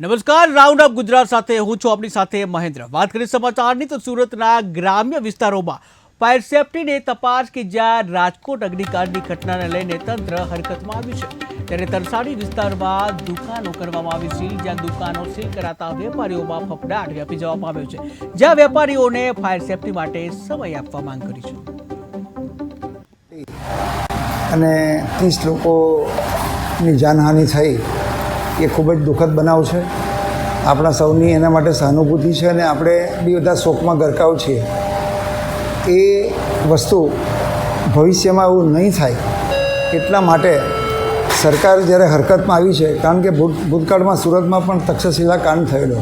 નમસ્કાર, round up Gujarat સાથે હું છું આપણી સાથે મહેન્દ્ર. વાત કરીએ સમાચારની તો સુરતના ગ્રામ્ય વિસ્તારોમાં ફાયર સેફટીને તપાસ કે જ્યાં રાજકોટ અગ્નિકાંડની ઘટનાને લઈને તંત્ર હરકતમાં આવ્યું છે. ત્યારે તરસાડી વિસ્તારમાં દુકાનો કરવામાં આવી સીલ જ્યાં દુકાનો સીલ કરાતા વેપારીઓમાં ફફડાટ વ્યાપી જવામાં આવ્યો છે. જ્યાં વેપારીઓને ફાયર સેફટી માટે સમય આપવા માંગ કરી છે. અને ત્રીસ લોકોની જાનહાનિ થઈ. એ ખૂબ જ દુઃખદ બનાવ છે. આપણા સૌની એના માટે સહાનુભૂતિ છે અને આપણે બી બધા શોકમાં ગરકાવ છીએ. એ વસ્તુ ભવિષ્યમાં એવું નહીં થાય એટલા માટે સરકાર જ્યારે હરકતમાં આવી છે, કારણ કે ભૂત, ભૂતકાળમાં સુરતમાં પણ તક્ષશિલા કાંડ થયેલો.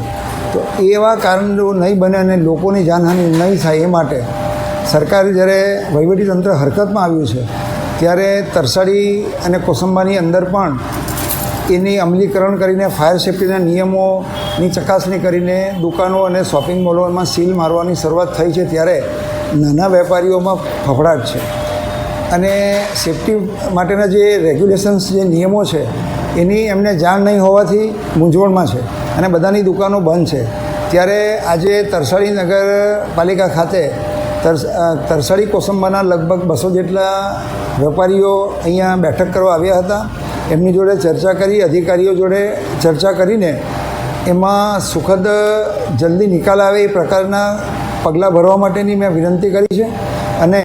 તો એવા કારણો નહીં બને અને લોકોની જાનહાનિ નહીં થાય એ માટે સરકારે જ્યારે વહીવટીતંત્ર હરકતમાં આવ્યું છે, ત્યારે તરસાડી અને કોસંબાની અંદર પણ એની અમલીકરણ કરીને ફાયર સેફ્ટીના નિયમોની ચકાસણી કરીને દુકાનો અને શોપિંગ મોલોમાં સીલ મારવાની શરૂઆત થઈ છે ત્યારે નાના વેપારીઓમાં ફફડાટ છે. અને સેફટી માટેના જે રેગ્યુલેશન્સ જે નિયમો છે, એની એમને જાણ નહીં હોવાથી મૂંઝવણમાં છે અને બધાની દુકાનો બંધ છે. ત્યારે આજે તરસાળી નગરપાલિકા ખાતે તરસાળી કોસંબાના લગભગ બસો જેટલા વેપારીઓ અહીંયા બેઠક કરવા આવ્યા હતા. એમની જોડે ચર્ચા કરી, અધિકારીઓ જોડે ચર્ચા કરીને એમાં સુખદ જલ્દી નિકાલ આવે એ પ્રકારના પગલાં ભરવા માટેની મેં વિનંતી કરી છે. અને